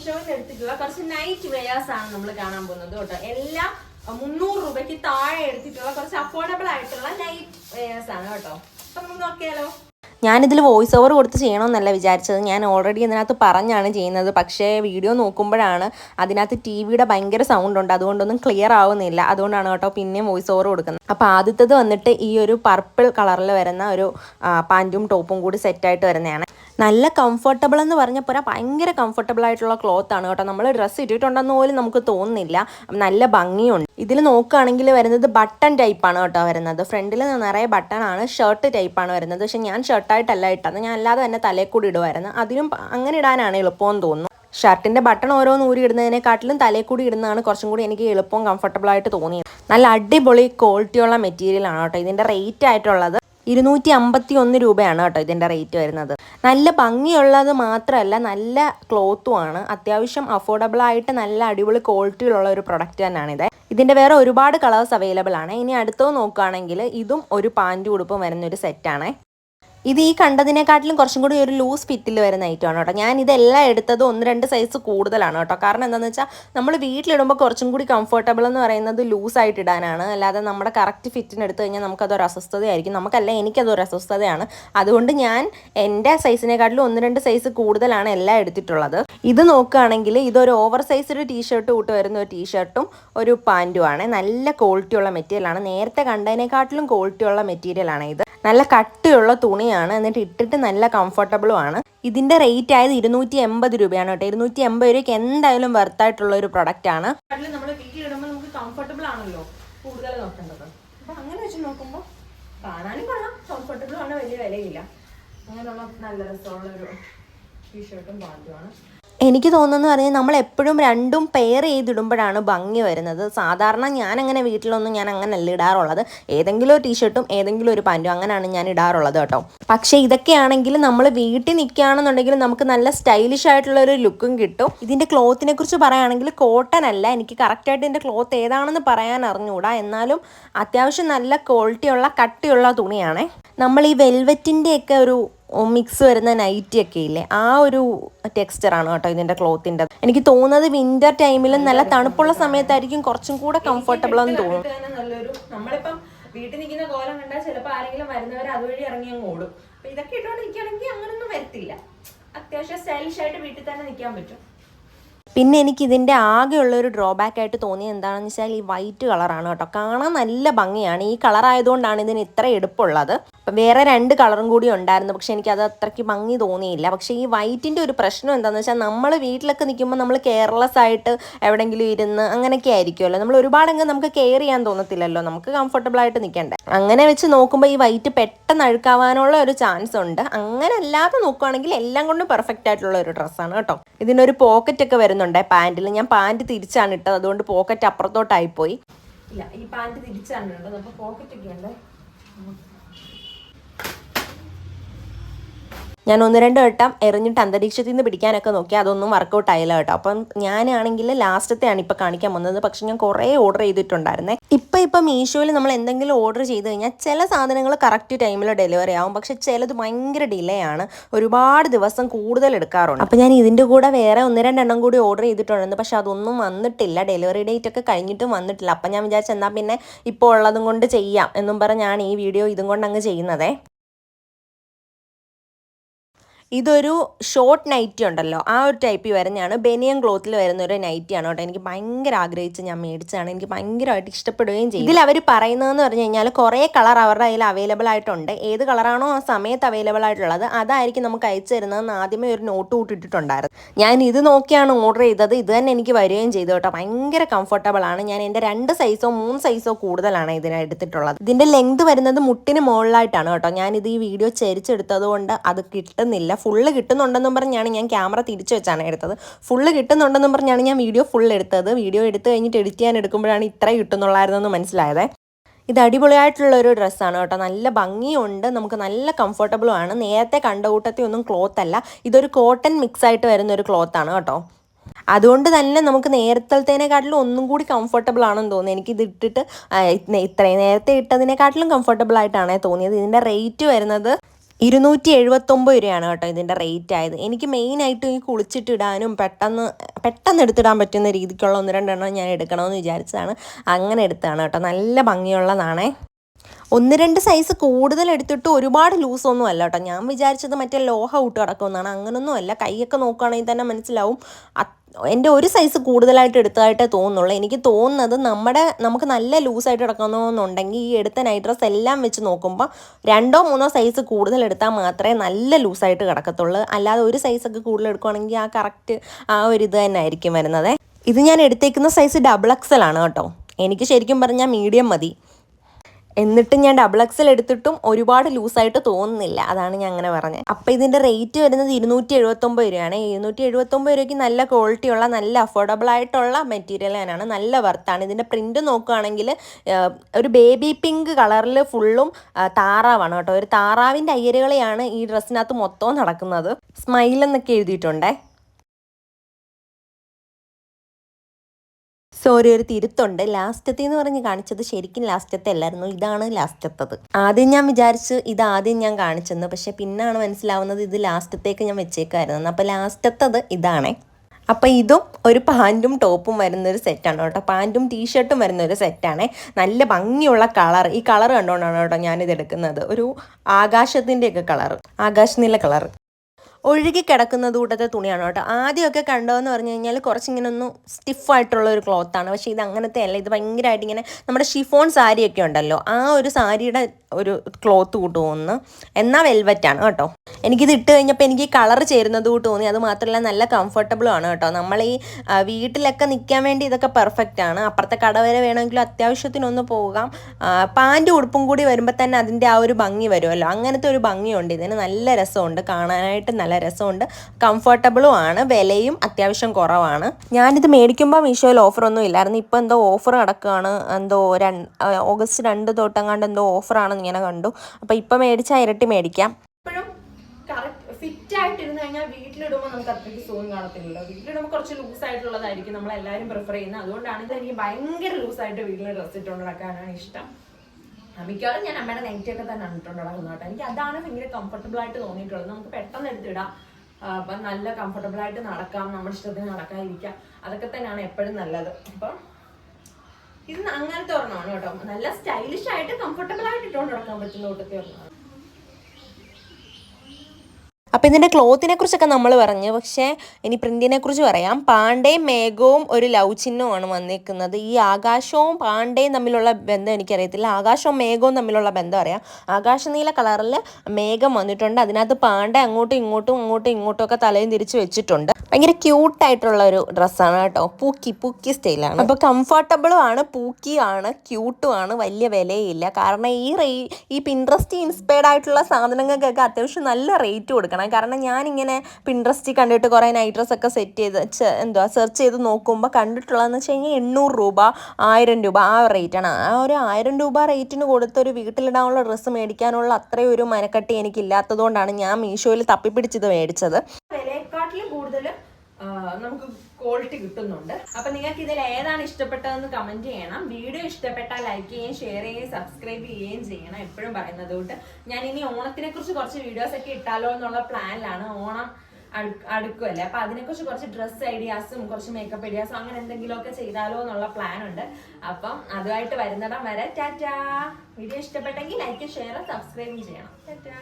മീഷോയിൽ എടുത്തിട്ടുള്ള കുറച്ച് night wears ആണ് നമ്മൾ കാണാൻ പോകുന്നത് കേട്ടോ. എല്ലാം മുന്നൂറ് രൂപയ്ക്ക് താഴെ എടുത്തിട്ടുള്ള കുറച്ച് അഫോർഡബിൾ ആയിട്ടുള്ള നൈറ്റ് വെയേഴ്സ് ആണ് കേട്ടോ. അപ്പൊ നമുക്ക് നോക്കിയാലോ? ഞാനിതിൽ വോയിസ് ഓവർ കൊടുത്ത് ചെയ്യണമെന്നല്ല വിചാരിച്ചത്. ഞാൻ ഓൾറെഡി ഇതിനകത്ത് പറഞ്ഞാണ് ചെയ്യുന്നത്. പക്ഷേ വീഡിയോ നോക്കുമ്പോഴാണ് അതിനകത്ത് ടി വിയുടെ ഭയങ്കര സൗണ്ട് ഉണ്ട്. അതുകൊണ്ടൊന്നും ക്ലിയർ ആവുന്നില്ല. അതുകൊണ്ടാണ് കേട്ടോ പിന്നെയും വോയിസ് ഓവർ കൊടുക്കുന്നത്. അപ്പോൾ ആദ്യത്തത് വന്നിട്ട് ഈ ഒരു പർപ്പിൾ കളറിൽ വരുന്ന ഒരു പാന്റും ടോപ്പും കൂടി സെറ്റായിട്ട് വരുന്നതാണ്. നല്ല കംഫർട്ടബിൾ എന്ന് പറഞ്ഞ പോരാ ഭയങ്കര കംഫർട്ടബിൾ ആയിട്ടുള്ള ക്ലോത്ത് ആണ് കേട്ടോ. നമ്മൾ ഡ്രസ്സ് ഇട്ടിട്ടുണ്ടെന്ന് പോലും നമുക്ക് തോന്നുന്നില്ല. നല്ല ഭംഗിയുണ്ട്. ഇതിൽ നോക്കുകയാണെങ്കിൽ വരുന്നത് ബട്ടൺ ടൈപ്പാണ് കേട്ടോ വരുന്നത്. ഫ്രണ്ടിൽ നിറയെ ബട്ടൺ ആണ് ഷർട്ട് ടൈപ്പാണ് വരുന്നത്. പക്ഷെ ഞാൻ ഷർട്ടായിട്ടല്ല ഇട്ടത്. ഞാൻ അല്ലാതെ തന്നെ തലയിൽ കൂടി ഇടുമായിരുന്നു അതിനും അങ്ങനെ ഇടാനാണ് എളുപ്പമെന്ന് തോന്നുന്നു. ഷർട്ടിന്റെ ബട്ടൺ ഓരോന്ന് ഊരി ഇടുന്നതിനെക്കാട്ടിലും തലയിൽ കൂടി ഇടുന്നതാണ് കുറച്ചും കൂടി എനിക്ക് എളുപ്പം കംഫർട്ടബിൾ ആയിട്ട് തോന്നിയത്. നല്ല അടിപൊളി ക്വാളിറ്റിയുള്ള മെറ്റീരിയലാണ് കേട്ടോ. ഇതിന്റെ റേറ്റ് ആയിട്ടുള്ളത് ഇരുന്നൂറ്റി അമ്പത്തി ഒന്ന് രൂപയാണ് കേട്ടോ ഇതിന്റെ റേറ്റ് വരുന്നത്. നല്ല ഭംഗിയുള്ളത് മാത്രമല്ല നല്ല ക്ലോത്തും ആണ്. അത്യാവശ്യം അഫോർഡബിൾ ആയിട്ട് നല്ല അടിപൊളി ക്വാളിറ്റിയിലുള്ള ഒരു പ്രൊഡക്റ്റ് തന്നെയാണ് ഇത്. ഇതിന്റെ വേറെ ഒരുപാട് കളേഴ്സ് അവൈലബിൾ ആണ്. ഇനി അടുത്തത് നോക്കുകയാണെങ്കിൽ ഇതും ഒരു പാന്റ് ഉടുപ്പും വരുന്നൊരു സെറ്റാണ് ഇത് ഈ കണ്ടതിനെക്കാട്ടിലും കുറച്ചും കൂടി ഒരു ലൂസ് ഫിറ്റിൽ വരുന്ന ഐറ്റമാണ് കേട്ടോ. ഞാൻ ഇതെല്ലാം എടുത്തത് ഒന്ന് രണ്ട് സൈസ് കൂടുതലാണ് കേട്ടോ. കാരണം എന്താണെന്ന് വെച്ചാൽ നമ്മൾ വീട്ടിലിടുമ്പോൾ കുറച്ചും കൂടി കംഫർട്ടബിൾ എന്ന് പറയുന്നത് ലൂസായിട്ട് ഇടാനാണ്. അല്ലാതെ നമ്മുടെ കറക്റ്റ് ഫിറ്റിന് എടുത്തു കഴിഞ്ഞാൽ നമുക്കതൊരു അസ്വസ്ഥതയായിരിക്കും. നമുക്കല്ല എനിക്കതൊരു അസ്വസ്ഥതയാണ്. അതുകൊണ്ട് ഞാൻ എന്റെ സൈസിനെക്കാട്ടിലും ഒന്ന് രണ്ട് സൈസ് കൂടുതലാണ് എല്ലാം എടുത്തിട്ടുള്ളത്. ഇത് നോക്കുകയാണെങ്കിൽ ഇതൊരു ഓവർ സൈസ് ഒരു ടീഷർട്ട് കൂട്ട് വരുന്ന ഒരു ടീഷർട്ടും ഒരു പാന്റുമാണ് നല്ല ക്വാളിറ്റിയുള്ള മെറ്റീരിയലാണ് നേരത്തെ കണ്ടതിനെക്കാട്ടിലും ക്വാളിറ്റിയുള്ള മെറ്റീരിയലാണ് ഇത്. നല്ല കട്ടിയുള്ള തുണിയാണ് എന്നിട്ട് ഇട്ടിട്ട് നല്ല കംഫർട്ടബിളുമാണ് ഇതിന്റെ റേറ്റ് ആയത് ഇരുന്നൂറ്റി എൺപത് രൂപയാണ് കേട്ടോ. ഇരുന്നൂറ്റി എൺപത് രൂപയ്ക്ക് എന്തായാലും വെർത്തായിട്ടുള്ള ഒരു പ്രൊഡക്റ്റ് ആണ്. നമ്മൾ വീട്ടിലിടുമ്പോൾ നമുക്ക് കംഫർട്ടബിൾ ആണല്ലോ കൂടുതൽ നോക്കേണ്ടത്. നോക്കുമ്പോൾ ആണ് വലിയ വിലയില്ല. അങ്ങനെയുള്ള നല്ല രസമുള്ള ഒരു ടീഷർട്ടും പാന്റുമാണ് എനിക്ക് തോന്നുന്നു പറഞ്ഞാൽ നമ്മൾ എപ്പോഴും രണ്ടും പെയർ ചെയ്തിടുമ്പോഴാണ് ഭംഗി വരുന്നത്. സാധാരണ ഞാൻ അങ്ങനെ വീട്ടിലൊന്നും ഞാൻ അങ്ങനെ അല്ല ഇടാറുള്ളത്. ഏതെങ്കിലും ഒരു ടീഷർട്ടും ഏതെങ്കിലും ഒരു പാന്റും അങ്ങനെയാണ് ഞാൻ ഇടാറുള്ളത് കേട്ടോ. പക്ഷേ ഇതൊക്കെയാണെങ്കിൽ നമ്മൾ വീട്ടിൽ നിൽക്കുകയാണെന്നുണ്ടെങ്കിൽ നമുക്ക് നല്ല സ്റ്റൈലിഷ് ആയിട്ടുള്ള ഒരു ലുക്കും കിട്ടും. ഇതിന്റെ ക്ലോത്തിനെ കുറിച്ച് പറയുകയാണെങ്കിൽ കോട്ടൺ അല്ല. എനിക്ക് കറക്റ്റായിട്ട് ഇതിന്റെ ക്ലോത്ത് ഏതാണെന്ന് പറയാൻ അറിഞ്ഞുകൂടാ എന്നാലും അത്യാവശ്യം നല്ല ക്വാളിറ്റിയുള്ള കട്ടിയുള്ള തുണിയാണേ. നമ്മൾ ഈ വെൽവെറ്റിന്റെയൊക്കെ ഒരു മിക്സ് വരുന്ന നൈറ്റി ഒക്കെ ഇല്ലേ? ആ ഒരു ടെക്സ്ചർ ആണ് കേട്ടോ ഇതിന്റെ ക്ലോത്തിന്റെ എനിക്ക് തോന്നുന്നത് വിന്റർ ടൈമിൽ നല്ല തണുപ്പുള്ള സമയത്തായിരിക്കും കുറച്ചും കൂടെ കംഫർട്ടബിൾ എന്ന് തോന്നും നമ്മളിപ്പം വീട്ടിൽ നിൽക്കുന്ന കോലം കണ്ടാൽ ചിലപ്പോൾ ആരെങ്കിലും വരുന്നവർ അതുവഴി ഇറങ്ങി അങ്ങ് ഓടും. അപ്പൊ ഇതൊക്കെ ഇട്ടുകൊണ്ട് നിൽക്കുകയാണെങ്കിൽ അങ്ങനൊന്നും വരത്തില്ല. അത്യാവശ്യം സ്റ്റൈലിഷ് ആയിട്ട് വീട്ടിൽ തന്നെ നിൽക്കാൻ പറ്റും. പിന്നെ എനിക്ക് ഇതിന്റെ ആകെയുള്ളൊരു ഡ്രോബാക്ക് ആയിട്ട് തോന്നിയത് എന്താണെന്ന് വെച്ചാൽ ഈ വൈറ്റ് കളറാണ് കേട്ടോ. കാണാൻ നല്ല ഭംഗിയാണ്. ഈ കളർ ആയതുകൊണ്ടാണ് ഇതിന് ഇത്ര എടുപ്പുള്ളത്. വേറെ രണ്ട് കളറും കൂടി ഉണ്ടായിരുന്നു. പക്ഷെ എനിക്ക് അത് അത്രയ്ക്ക് ഭംഗി തോന്നിയില്ല. പക്ഷേ ഈ വൈറ്റിന്റെ ഒരു പ്രശ്നം എന്താണെന്ന് വെച്ചാൽ നമ്മൾ വീട്ടിലൊക്കെ നിൽക്കുമ്പോൾ നമ്മൾ കെയർലെസ് ആയിട്ട് എവിടെയെങ്കിലും ഇരുന്ന് അങ്ങനെയൊക്കെ ആയിരിക്കുമല്ലോ. നമ്മൾ ഒരുപാടെങ്കിലും നമുക്ക് കെയർ ചെയ്യാൻ തോന്നത്തില്ലല്ലോ. നമുക്ക് കംഫർട്ടബിൾ ആയിട്ട് നിൽക്കണ്ടേ. അങ്ങനെ വെച്ച് നോക്കുമ്പോൾ ഈ വൈറ്റ് പെട്ടെന്ന് അഴുക്കാവാനുള്ള ഒരു ചാൻസ് ഉണ്ട്. അങ്ങനെ അല്ലാതെ നോക്കുകയാണെങ്കിൽ എല്ലാം കൊണ്ടും പെർഫെക്റ്റ് ആയിട്ടുള്ള ഒരു ഡ്രസ്സാണ് കേട്ടോ. ഇതിനൊരു പോക്കറ്റ് ഒക്കെ വരുന്നുണ്ട് പാന്റിൽ ഞാൻ പാന്റ് തിരിച്ചാണ് ഇട്ടത്. അതുകൊണ്ട് പോക്കറ്റ് അപ്പുറത്തോട്ടായിപ്പോയി. ഇല്ല ഈ പാന്റ് തിരിച്ചാണ് ഇട്ടത്. അപ്പോൾ പോക്കറ്റ് ഒക്കെ ഉണ്ട്. ഞാൻ ഒന്ന് രണ്ട് വട്ടം എറിഞ്ഞിട്ട് അന്തരീക്ഷത്തിൽ നിന്ന് പിടിക്കാനൊക്കെ നോക്കി അതൊന്നും വർക്കൗട്ട് ആയില്ല കേട്ടോ. അപ്പം ഞാനാണെങ്കിൽ ലാസ്റ്റത്തെയാണ് ഇപ്പം കാണിക്കാൻ വന്നത്. പക്ഷെ ഞാൻ കുറേ ഓർഡർ ചെയ്തിട്ടുണ്ടായിരുന്നേ. ഇപ്പം ഇപ്പം മീഷോയിൽ നമ്മൾ എന്തെങ്കിലും ഓർഡർ ചെയ്ത് കഴിഞ്ഞാൽ ചില സാധനങ്ങൾ കറക്റ്റ് ടൈമിൽ ഡെലിവറി ആവും. പക്ഷെ ചിലത് ഭയങ്കര ഡിലേ ആണ്. ഒരുപാട് ദിവസം കൂടുതൽ എടുക്കാറുണ്ട്. അപ്പം ഞാൻ ഇതിന്റെ കൂടെ വേറെ ഒന്ന് രണ്ടെണ്ണം കൂടി ഓർഡർ ചെയ്തിട്ടുണ്ടായിരുന്നു. പക്ഷെ അതൊന്നും വന്നിട്ടില്ല. ഡെലിവറി ഡേറ്റ് ഒക്കെ കഴിഞ്ഞിട്ടും വന്നിട്ടില്ല. അപ്പം ഞാൻ വിചാരിച്ചു എന്നാൽ പിന്നെ ഇപ്പോൾ ഉള്ളതും കൊണ്ട് ചെയ്യാം എന്നും പറഞ്ഞാണ് ഈ വീഡിയോ ഇതും കൊണ്ട് അങ്ങ് ചെയ്യുന്നതേ. ഇതൊരു ഷോർട്ട് നൈറ്റി ഉണ്ടല്ലോ. ആ ഒരു ടൈപ്പിൽ വരുന്നതാണ്. ബനിയൻ ക്ലോത്തിൽ വരുന്ന ഒരു നൈറ്റിയാണ് കേട്ടോ. എനിക്ക് ഭയങ്കര ആഗ്രഹിച്ച് ഞാൻ മേടിച്ചതാണ്. എനിക്ക് ഭയങ്കരമായിട്ട് ഇഷ്ടപ്പെടുകയും ചെയ്യും ഇതിൽ അവർ പറയുന്നതെന്ന് പറഞ്ഞു കഴിഞ്ഞാൽ കുറേ കളർ അവരുടെ കയ്യിൽ അവൈലബിൾ ആയിട്ടുണ്ട്. ഏത് കളറാണോ ആ സമയത്ത് അവൈലബിൾ ആയിട്ടുള്ളത്. അതായിരിക്കും നമുക്ക് അയച്ചു തരുന്നതെന്ന് ആദ്യമേ ഒരു നോട്ട് കൂട്ടിട്ടുണ്ടായിരുന്നു ഞാൻ ഇത് നോക്കിയാണ് ഓർഡർ ചെയ്തത്. ഇത് തന്നെ എനിക്ക് വരികയും ചെയ്തു കേട്ടോ. ഭയങ്കര കംഫർട്ടബിൾ ആണ്. ഞാൻ എന്റെ രണ്ട് സൈസോ മൂന്ന് സൈസോ കൂടുതലാണ് ഇതിനെ എടുത്തിട്ടുള്ളത്. ഇതിന്റെ ലെങ്ത് വരുന്നത് മുട്ടിന് മുകളിലായിട്ടാണ് കേട്ടോ. ഞാൻ ഈ വീഡിയോ ചരിച്ചെടുത്തത് കൊണ്ട് അത് കിട്ടുന്നില്ല. ഫുള്ള് കിട്ടുന്നുണ്ടെന്നും പറഞ്ഞാണ് ഞാൻ ക്യാമറ തിരിച്ചു വെച്ചാണ് എടുത്തത്. ഫുള്ള് കിട്ടുന്നുണ്ടെന്നും പറഞ്ഞാണ് ഞാൻ വീഡിയോ ഫുൾ എടുത്തത്. വീഡിയോ എടുത്തു കഴിഞ്ഞിട്ട് എഡിറ്റ് ചെയ്യാൻ എടുക്കുമ്പോഴാണ് ഇത്ര കിട്ടുന്നുള്ളായിരുന്നെന്ന് മനസ്സിലായത്. ഇത് അടിപൊളിയായിട്ടുള്ള ഒരു ഡ്രസ്സാണ് കേട്ടോ. നല്ല ഭംഗിയുണ്ട്. നമുക്ക് നല്ല കംഫർട്ടബിളും ആണ്. നേരത്തെ കണ്ട കൂട്ടത്തിൽ ഒന്നും ക്ലോത്ത് അല്ല. ഇതൊരു കോട്ടൺ മിക്സ് ആയിട്ട് വരുന്ന ഒരു ക്ലോത്ത് ആണ് കേട്ടോ. അതുകൊണ്ട് തന്നെ നമുക്ക് നേരത്തേനേക്കാട്ടിലും ഒന്നും കൂടി കംഫർട്ടബിൾ ആണെന്ന് തോന്നുന്നു. എനിക്ക് ഇത് ഇട്ടിട്ട് ഇത്രയും നേരത്തെ ഇട്ടതിനെക്കാട്ടിലും കംഫർട്ടബിൾ ആയിട്ടാണ് തോന്നിയത്. ഇതിന്റെ റേറ്റ് വരുന്നത് ഇരുന്നൂറ്റി എഴുപത്തൊമ്പത് രൂപയാണ് കേട്ടോ ഇതിന്റെ റേറ്റ് ആയത്. എനിക്ക് മെയിനായിട്ട് ഈ കുളിച്ചിട്ടിടാനും പെട്ടെന്ന് പെട്ടെന്ന് എടുത്തിടാൻ പറ്റുന്ന രീതിക്കുള്ള ഒന്ന് രണ്ടെണ്ണം ഞാൻ എടുക്കണമെന്ന് വിചാരിച്ചതാണ്. അങ്ങനെ എടുത്തതാണ് കേട്ടോ. നല്ല ഭംഗിയുള്ളതാണേ. ഒന്ന് രണ്ട് സൈസ് കൂടുതൽ എടുത്തിട്ട് ഒരുപാട് ലൂസൊന്നും അല്ല കേട്ടോ ഞാൻ വിചാരിച്ചത് മറ്റേ ലോഹ ഔട്ട് കിടക്കുമെന്നാണ്. അങ്ങനൊന്നും അല്ല. കൈയൊക്കെ നോക്കുകയാണെങ്കിൽ തന്നെ മനസ്സിലാവും. എന്റെ ഒരു സൈസ് കൂടുതലായിട്ട് എടുത്തതായിട്ടേ തോന്നുന്നുള്ളൂ. എനിക്ക് തോന്നുന്നത് നമ്മുടെ നമുക്ക് നല്ല ലൂസായിട്ട് കിടക്കണമെന്നുണ്ടെങ്കിൽ ഈ എടുത്ത നൈറ്റ് എല്ലാം വെച്ച് നോക്കുമ്പോൾ രണ്ടോ മൂന്നോ സൈസ് കൂടുതൽ എടുത്താൽ മാത്രമേ നല്ല ലൂസായിട്ട് കിടക്കത്തുള്ളൂ. അല്ലാതെ ഒരു സൈസൊക്കെ കൂടുതൽ എടുക്കുകയാണെങ്കിൽ ആ കറക്റ്റ് ആ ഒരു ഇത് തന്നെ ആയിരിക്കും വരുന്നത്. ഇത് ഞാൻ എടുത്തേക്കുന്ന സൈസ് ഡബിൾ എക്സൽ ആണ് കേട്ടോ. എനിക്ക് ശരിക്കും പറഞ്ഞാൽ മീഡിയം മതി. എന്നിട്ട് ഞാൻ ഡബിൾ എക്സൽ എടുത്തിട്ടും ഒരുപാട് ലൂസായിട്ട് തോന്നുന്നില്ല. അതാണ് ഞാൻ അങ്ങനെ പറഞ്ഞത്. അപ്പോൾ ഇതിന്റെ റേറ്റ് വരുന്നത് ഇരുന്നൂറ്റി എഴുപത്തൊമ്പത് രൂപയാണ്. ഇരുന്നൂറ്റി എഴുപത്തൊമ്പത് രൂപയ്ക്ക് നല്ല ക്വാളിറ്റിയുള്ള നല്ല അഫോർഡബിൾ ആയിട്ടുള്ള മെറ്റീരിയൽ തന്നെയാണ്. നല്ല വർത്താണ് ഇതിന്റെ പ്രിന്റ് നോക്കുകയാണെങ്കിൽ ഒരു ബേബി പിങ്ക് കളറിൽ ഫുള്ളും താറാവാണ് കേട്ടോ. ഒരു താറാവിന്റെ അയ്യരുകളെയാണ് ഈ ഡ്രസ്സിനകത്ത് മൊത്തവും നടക്കുന്നത്. സ്മൈൽ എന്നൊക്കെ എഴുതിയിട്ടുണ്ടേ. ഒരു തിരുത്തുണ്ട്. ലാസ്റ്റത്തെ എന്ന് പറഞ്ഞ് കാണിച്ചത് ശരിക്കും ലാസ്റ്റത്തെ അല്ലായിരുന്നു. ഇതാണ് ലാസ്റ്റത്തത്. ആദ്യം ഞാൻ വിചാരിച്ചു ഇത് ആദ്യം ഞാൻ കാണിച്ചെന്ന്. പക്ഷെ പിന്നാണ് മനസ്സിലാവുന്നത് ഇത് ലാസ്റ്റത്തേക്ക് ഞാൻ വെച്ചേക്കായിരുന്നു അപ്പോൾ ലാസ്റ്റത്തത് ഇതാണേ. അപ്പോൾ ഇതും ഒരു പാന്റും ടോപ്പും വരുന്നൊരു സെറ്റാണ് കേട്ടോ. പാന്റും ടീഷർട്ടും വരുന്നൊരു സെറ്റാണ്. നല്ല ഭംഗിയുള്ള കളർ. ഈ കളർ കണ്ടുകൊണ്ടാണ് കേട്ടോ ഞാനിത് എടുക്കുന്നത് ഒരു ആകാശത്തിന്റെയൊക്കെ കളർ ആകാശനീല കളർ ഒഴുകി കിടക്കുന്നത് കൂട്ടത്തെ തുണിയാണ് കേട്ടോ. ആദ്യമൊക്കെ കണ്ടതെന്ന് പറഞ്ഞു കഴിഞ്ഞാൽ കുറച്ചിങ്ങനെ ഒന്ന് സ്റ്റിഫായിട്ടുള്ള ഒരു ക്ലോത്താണ്. പക്ഷേ ഇത് അങ്ങനത്തെ അല്ല ഇത് ഭയങ്കരമായിട്ട് ഇങ്ങനെ നമ്മുടെ ഷിഫോൺ സാരിയൊക്കെ ഉണ്ടല്ലോ. ആ ഒരു സാരിയുടെ ഒരു ക്ലോത്ത് കൂട്ട് തോന്നുന്നു എന്നാൽ വെൽവെറ്റാണ് കേട്ടോ. എനിക്കിത് ഇട്ട് കഴിഞ്ഞപ്പോൾ എനിക്ക് കളർ ചേരുന്നത് കൂട്ട് തോന്നി. അത് മാത്രമല്ല നല്ല കംഫർട്ടബിളും ആണ് കേട്ടോ. നമ്മൾ ഈ വീട്ടിലൊക്കെ നിൽക്കാൻ വേണ്ടി ഇതൊക്കെ പെർഫെക്റ്റ് ആണ് അപ്പുറത്തെ കട വരെ വേണമെങ്കിലും അത്യാവശ്യത്തിനൊന്ന് പോകാം. പാന്റ് ഉടുപ്പും കൂടി വരുമ്പോൾ തന്നെ അതിന്റെ ആ ഒരു ഭംഗി വരുമല്ലോ. അങ്ങനത്തെ ഒരു ഭംഗിയുണ്ട്. ഇതിന് നല്ല രസമുണ്ട് കാണാനായിട്ട്. നല്ല രസമുണ്ട്. കംഫർട്ടബിളും ആണ് വിലയും അത്യാവശ്യം കുറവാണ്. ഞാനിത് മേടിക്കുമ്പോൾ മീഷോയിൽ ഓഫറൊന്നും ഇല്ലായിരുന്നു. ഇപ്പോൾ എന്തോ ഓഫർ നടക്കുകയാണ്. എന്തോ രണ്ട് ഓഗസ്റ്റ് രണ്ട് തൊട്ടങ്ങാണ്ട് എന്തോ ഓഫറാണെന്ന് ഇങ്ങനെ കണ്ടു. അപ്പോൾ ഇപ്പോൾ മേടിച്ചാൽ ഇരട്ടി മേടിക്കാം. എപ്പോഴും കറക്റ്റ് ഫിറ്റ് കഴിഞ്ഞാൽ വീട്ടിലിടുമ്പോൾ നമുക്ക് അത്രയ്ക്ക് സുഖം കാണത്തില്ലല്ലോ. വീട്ടിലിടുമ്പോൾ കുറച്ച് ലൂസ് ആയിട്ടുള്ളതായിരിക്കും നമ്മളെല്ലാവരും പ്രിഫർ ചെയ്യുന്നത്. അതുകൊണ്ടാണ് ഇത് എനിക്ക് ഭയങ്കര ലൂസ് ആയിട്ട് വീട്ടിൽ ഡ്രസ്സ് ഇട്ടുകൊണ്ട് നടക്കാനാണ് ഇഷ്ടം. മിക്കവാറും ഞാൻ അമ്മയുടെ നൈറ്റ് ഒക്കെ തന്നെ ഇട്ടുകൊണ്ട് നടക്കുന്നത് കേട്ടോ എനിക്ക് അതാണ് ഭയങ്കര കംഫർട്ടബിൾ ആയിട്ട് തോന്നിയിട്ടുള്ളത്. നമുക്ക് പെട്ടെന്ന് എടുത്തിടാം. അപ്പം നല്ല കംഫർട്ടബിൾ ആയിട്ട് നടക്കാം. നമ്മുടെ ഇഷ്ടത്തിന് നടക്കാതിരിക്കാം. അതൊക്കെ തന്നെയാണ് എപ്പോഴും നല്ലത്. അപ്പം ഇത് അങ്ങനത്തെ ഒരെണ്ണമാണ് കേട്ടോ. നല്ല സ്റ്റൈലിഷ് ആയിട്ട് കംഫർട്ടബിൾ ആയിട്ട് ഇട്ടുകൊണ്ട് നടക്കാൻ പറ്റുന്ന കൂട്ടത്തിൽ ഒരെണ്ണമാണ് അപ്പോൾ ഇതിന്റെ ക്ലോത്തിനെ കുറിച്ചൊക്കെ നമ്മൾ പറഞ്ഞു. പക്ഷേ ഇനി പ്രിന്റിനെ കുറിച്ച് പറയാം. പാണ്ഡേയും മേഘവും ഒരു ലവ് ചിഹ്നമാണ് വന്നിരിക്കുന്നത് ഈ ആകാശവും പാണ്ഡേയും തമ്മിലുള്ള ബന്ധം എനിക്കറിയത്തില്ല. ആകാശവും മേഘവും തമ്മിലുള്ള ബന്ധം അറിയാം. ആകാശനീല കളറിൽ മേഘം വന്നിട്ടുണ്ട്. അതിനകത്ത് പാണ്ട അങ്ങോട്ടും ഇങ്ങോട്ടും അങ്ങോട്ടും ഇങ്ങോട്ടും ഒക്കെ തലയും തിരിച്ച് വെച്ചിട്ടുണ്ട്. ഭയങ്കര ക്യൂട്ടായിട്ടുള്ള ഒരു ഡ്രസ്സാണ് കേട്ടോ. പൂക്കി പൂക്കി സ്റ്റൈലാണ് അപ്പോൾ കംഫർട്ടബിളും ആണ് പൂക്കിയാണ് ക്യൂട്ടും ആണ് വലിയ വിലയില്ല. കാരണം ഈ റേ ഈ പിൻട്രസ്റ്റ് ഇൻസ്പയർഡ് ആയിട്ടുള്ള സാധനങ്ങൾക്കൊക്കെ അത്യാവശ്യം നല്ല റേറ്റ് കൊടുക്കണം. കാരണം ഞാനിങ്ങനെ പിൻട്രസ്റ്റിൽ കണ്ടിട്ട് കുറേ നൈറ്റ് ഡ്രസ് ഒക്കെ സെറ്റ് ചെയ്ത് എന്തുവാ സെർച്ച് ചെയ്ത് നോക്കുമ്പോൾ കണ്ടിട്ടുള്ളതെന്ന് വെച്ച് കഴിഞ്ഞാൽ എണ്ണൂറ് രൂപ ആയിരം രൂപ ആ റേറ്റാണ് ആ ഒരു ആയിരം രൂപ റേറ്റിന് കൊടുത്തൊരു വീട്ടിലിടാനുള്ള ഡ്രസ്സ് മേടിക്കാനുള്ള അത്രയും ഒരു മനക്കെട്ടി എനിക്കില്ലാത്തതുകൊണ്ടാണ് ഞാൻ മീഷോയിൽ തപ്പിപ്പിടിച്ചത് മേടിച്ചത്. വിലയെക്കാട്ടിലും കൂടുതൽ നമുക്ക് ക്വാളിറ്റി കിട്ടുന്നുണ്ട്. അപ്പൊ നിങ്ങൾക്ക് ഇതിൽ ഏതാണ് ഇഷ്ടപ്പെട്ടതെന്ന് കമന്റ് ചെയ്യണം. വീഡിയോ ഇഷ്ടപ്പെട്ടാൽ ലൈക്ക് ചെയ്യുകയും ഷെയർ ചെയ്യുകയും സബ്സ്ക്രൈബ് ചെയ്യുകയും ചെയ്യണം. എപ്പോഴും പറയുന്നത് കൊണ്ട്. ഞാൻ ഇനി ഓണത്തിനെ കുറിച്ച് കുറച്ച് വീഡിയോസ് ഒക്കെ ഇട്ടാലോ എന്നുള്ള പ്ലാനിലാണ് ഓണം അടുക്കുമല്ലേ അപ്പൊ അതിനെക്കുറിച്ച് കുറച്ച് ഡ്രസ് ഐഡിയാസും കുറച്ച് മേക്കപ്പ് ഐഡിയാസും അങ്ങനെ എന്തെങ്കിലുമൊക്കെ ചെയ്താലോ എന്നുള്ള പ്ലാൻ ഉണ്ട്. അപ്പം അതുമായിട്ട് വരുന്നിടം വരെ ടാറ്റാ. വീഡിയോ ഇഷ്ടപ്പെട്ടെങ്കിൽ ലൈക്ക് ഷെയർ സബ്സ്ക്രൈബും ചെയ്യണം. ടാറ്റാ.